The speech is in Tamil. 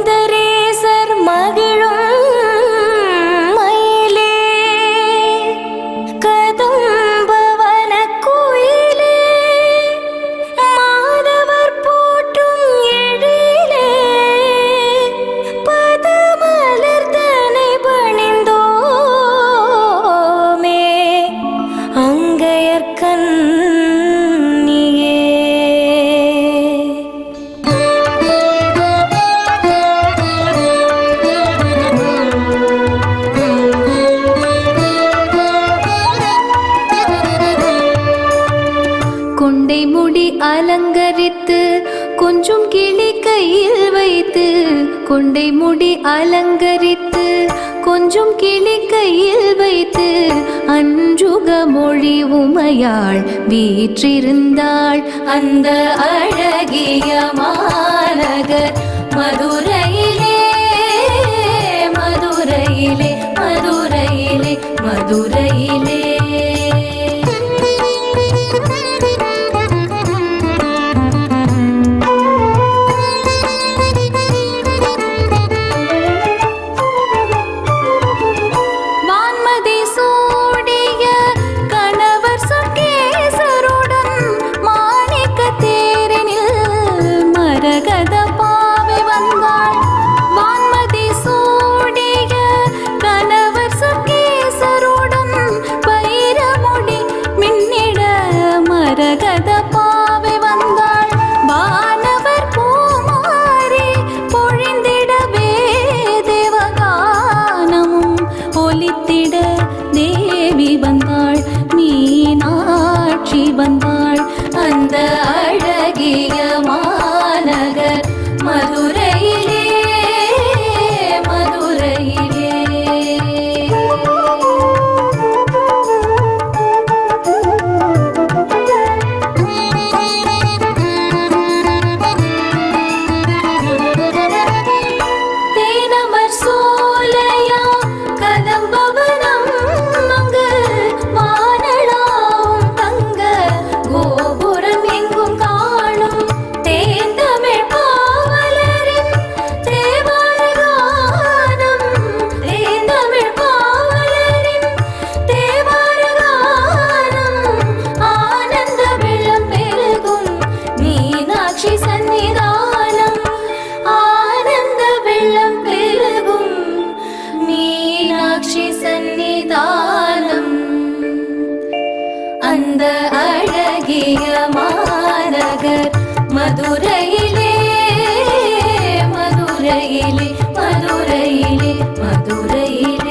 சுந்தரே கொண்டை முடி அலங்கரித்து கொஞ்சம் கிளி கையில் வைத்து கொண்டை முடி அலங்கரித்து கொஞ்சம் கிளி கையில் வைத்து அஞ்சுக மொழி உமையாள் வீற்றிருந்தாள் அந்த அழகிய மாநகர். மதுரை தேவி வந்தாள் மீனாட்சி வந்தாள் அந்த மீனாட்சி சந்நிதானம். அந்த அழகிய மாநகர் மதுரையிலே மதுரையிலே மதுரையிலே மதுரையிலே.